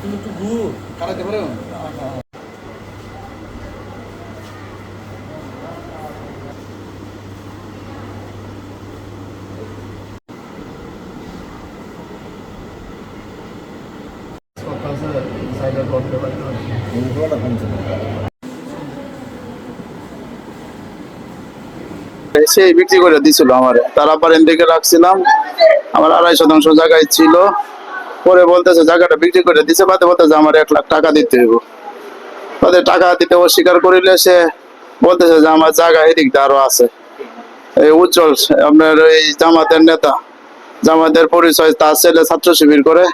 তুমি একটু দূর কাটাতে পারো সেই বিক্রি করে দিছিল আমার। তার আবার দিকে রাখছিলাম। আমার আড়াই শতাংশ জায়গায় ছিল। পরে বলতেছে, জায়গাটা বিক্রি করে দিছে, বাদে বলতেছে, আমার এক লাখ টাকা দিতে হইব। তাদের টাকা দিতে অস্বীকার করিলে সে বলতেছে যে, আমার জায়গা এদিক আরও আছে। এই উজ্জ্বল, আপনার এই জামাতের নেতা, জামাতের পরিচয়, তার ছেলে ছাত্র শিবির করে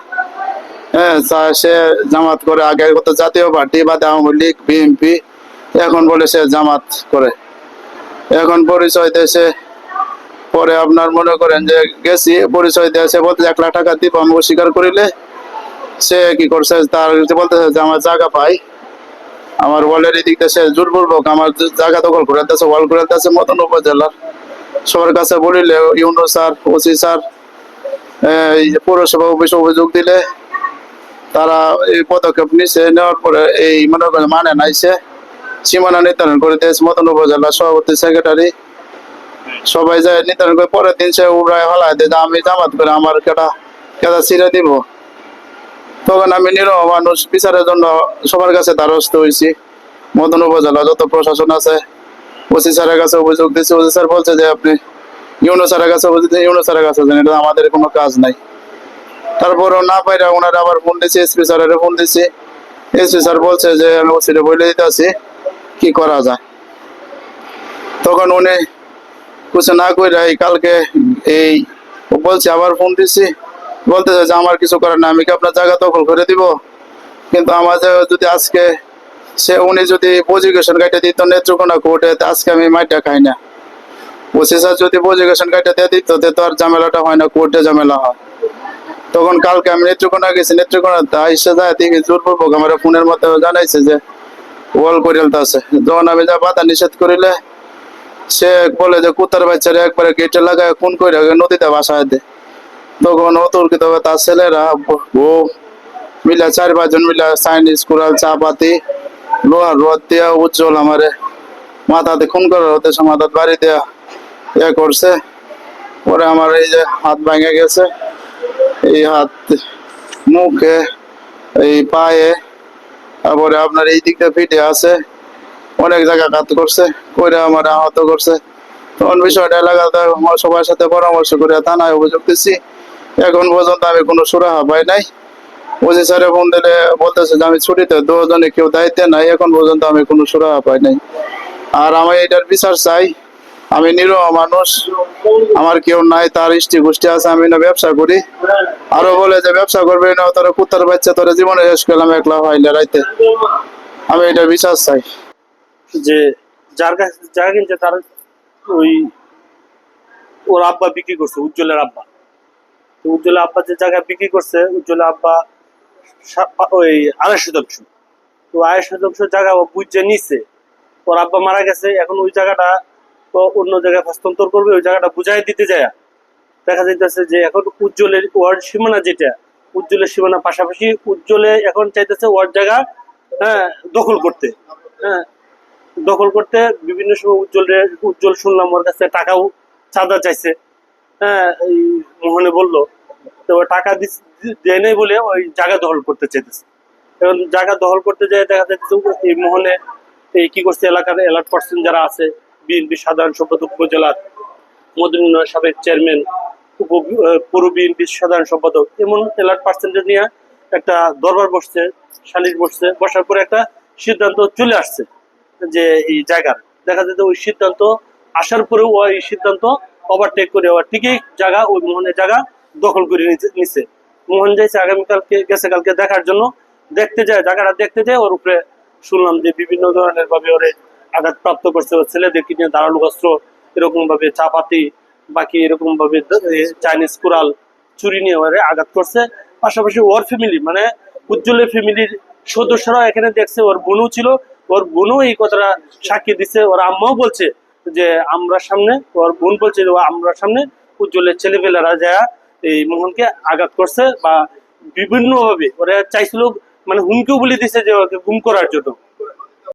হ্যাঁ সে জামাত করে আগে কত জাতীয় পার্টি, বাদে আওয়ামী লীগ, বিএনপি, এখন বলে সে জামাত করে। এখন পরিচয় দেশে পরে আপনার মনে করেন যে গেছি, পরিচয় দেয় সে বলতে এক লাখ টাকা দিব আমি অস্বীকার করিলে সে কি করছে, তার বলতেছে যে আমার জায়গা পাই আমার ওয়ালের এদিক দিয়ে সে জোরপূর্বক আমার জায়গা দখল করে দিতেছে ওয়াল করে দিতেছে মতন উপজেলার। সবার কাছে বলিলে ইউনো স্যার, ওসি স্যার, এই পৌরসভা অফিসে অভিযোগ দিলে তারা এই পদক্ষেপ নিছে, নেওয়ার পরে এই মনে করেন মানে নাইছে সীমানা নির্ধারণ করে দিয়েছে মতন উপজেলা সভাপতি, সেক্রেটারি। সবাই যায়, নির্ধারণ করে পরের দিন সে উড়ায়, হলায় দিয়ে, আমি জামাত করে আমার কেটা কেটা ছিঁড়ে দিব? তখন আমি নিরহ মানুষ, বিচারের জন্য সবার কাছে দ্বারস্থ হয়েছি মদন উপজেলা যত প্রশাসন আছে, ওসি স্যারের কাছে অভিযোগ দিচ্ছি ওসি স্যার বলছে যে আপনি ইউনো স্যারের কাছে অভিযোগ ইউনো স্যারের কাছে যান এটা আমাদের কোনো কাজ নাই। তারপরও না পাইরা ওনারা আবার ফোন দিয়েছি এসপি স্যারের ফোন দিয়েছি। এসপি স্যার বলছে যে আমি ওসিরে বলে দিতে আছি কি করা যায়? তখন উনি কিছু না কইরা এই কালকে এই বলছে, আবার ফোন দিছি। বলতেছে যে, আমার কিছু করার না আমি কি আপনার জায়গা দখল করে দিব? কিন্তু আমাদের যদি আজকে সে, উনি যদি পজিকেশন কাটে দিত, নেত্রকোনা কোর্টে আজকে আমি মাইটা খাই না। ওসি স্যার, যদি পজিকেশন কাটে দিয়ে দিত তে আর ঝামেলাটা হয় না কোর্টে ঝামেলা হয়। তখন কালকে আমি নেত্রকোনা গেছি, নেত্রকোনা আইসে যায়, দেখি জোরপূর্বক আমার ফোনের মধ্যে জানাইছে যে, ওয়াল করে আছে। যখন আমি যা বাধা নিষেধ করিলে সে বলে যে কুতার বাচ্চারা একবারে গেটে লাগায় কোন করে নদীতে বাসায় দে। তখন অতর্কিত তার ছেলেরা ও মিলা চার পাঁচজন মিলা চাইনিজ কুড়াল চা পাতি লোহার রোদ দিয়া উজ্জ্বল আমারে মাথাতে খুন করে, ওদের মাথার বাড়ি দেয়া ইয়ে করছে। পরে আমার এই যে হাত ভেঙে গেছে, এই হাত মুখে, এই পায়ে, তারপরে আপনার এই দিকটা ফিটে আছে। অনেক জায়গা কাত করছে, কইরা আমার আহত করছে। তখন বিষয়টা এলাকাতে সবার সাথে পরামর্শ করে থানায় অভিযোগ দিচ্ছি এখন পর্যন্ত আমি কোনো সুরাহা পাই নাই। ওসি স্যারে ফোন দিলে বলতেছে যে আমি ছুটিতে দুজনে কেউ দায়িত্বে নাই, এখন পর্যন্ত আমি কোনো সুরাহা পাই নাই। আর আমি এটার বিচার চাই। আমি নিরহ মানুষ, আমার কেউ নাই, তার ইষ্টি গোষ্ঠী আছে, আমি না ব্যবসা করি। আরও বলে যে ব্যবসা করবে না, তোরা কুত্তার বাচ্চা, তোরা জীবনে শেষ করলাম, একলা হয় না রাইতে। আমি এটার বিশ্বাস চাই। যে যার কাছে যারা কিনছে তার ওই ওর আব্বা বিক্রি করছে, উজ্জ্বলের আব্বা। তো উজ্জ্বলের আব্বা যে জায়গায় বিক্রি করছে, উজ্জ্বলের আব্বা ওই আড়াই শতাংশ তো আড়াই শতাংশ জায়গা ও বুঝে নিছে। ওর আব্বা মারা গেছে, এখন ওই জায়গাটা অন্য জায়গায় হস্তান্তর করবে, ওই জায়গাটা বুঝাই দিতে যায়। দেখা যাইতেছে যে এখন উজ্জ্বলের ওয়ার্ড সীমানা যেটা, উজ্জ্বলের সীমানা পাশাপাশি উজ্জ্বলে এখন চাইতেছে ওয়ার্ড জায়গা হ্যাঁ দখল করতে। হ্যাঁ দখল করতে বিভিন্ন সময় উজ্জ্বল উজ্জ্বল শুনলাম ওর কাছে টাকাও চাঁদা চাইছে। হ্যাঁ এই মোহনে বলল, তো টাকা দেয় নাই বলে ওই জায়গা দখল করতে চাইতেছে। এখন জায়গা দখল করতে যায় দেখা যাচ্ছে এই মোহনে এই কি করছে এলাকার এলাট পার্সন যারা আছে, বিএনপি সাধারণ সম্পাদক উপজেলার মদুমিনার সাবেক চেয়ারম্যান উপ পৌর বিএনপির সাধারণ সম্পাদক, এমন এলাট পার্সেন্টেজ নিয়ে একটা দরবার বসছে, সালিশ বসছে, বসার পরে একটা সিদ্ধান্ত চলে আসছে। যে এই জায়গার দেখা যেত ওই সিদ্ধান্ত আসার পরেও ওই সিদ্ধান্ত ওভারটেক করে ওর ঠিকই জায়গা, ওই মোহনের জায়গা দখল করে নিছে। মোহন যাইছে আগামীকালকে, গেছে কালকে দেখার জন্য। দেখতে যায়, জায়গাটা দেখতে যায়, ওর উপরে শুনলাম যে বিভিন্ন ধরনের ভাবে ওরে আঘাত প্রাপ্ত করছে, ওর ছেলেদেরকে নিয়ে ধারালো অস্ত্র এরকম ভাবে চাপাতি, বাকি এরকম ভাবে চাইনিজ কুড়াল চুরি নিয়ে ওরে আঘাত করছে। পাশাপাশি ওর ফ্যামিলি মানে উজ্জ্বলের ফ্যামিলির সদস্যরা এখানে দেখছে, ওর বোনও ছিল ওর বোনও এই কথাটা সাক্ষী দিচ্ছে। ওর আম্মাও বলছে যে, আমরা সামনে, ওর বোন বলছে আমরা সামনে উজ্জ্বলের ছেলেপেলেরা যা এই মোহনকে আঘাত করছে বা বিভিন্নভাবে ওরা চাইছিল মানে হুমকিও বলে দিছে যে, ওকে গুম করার জন্য।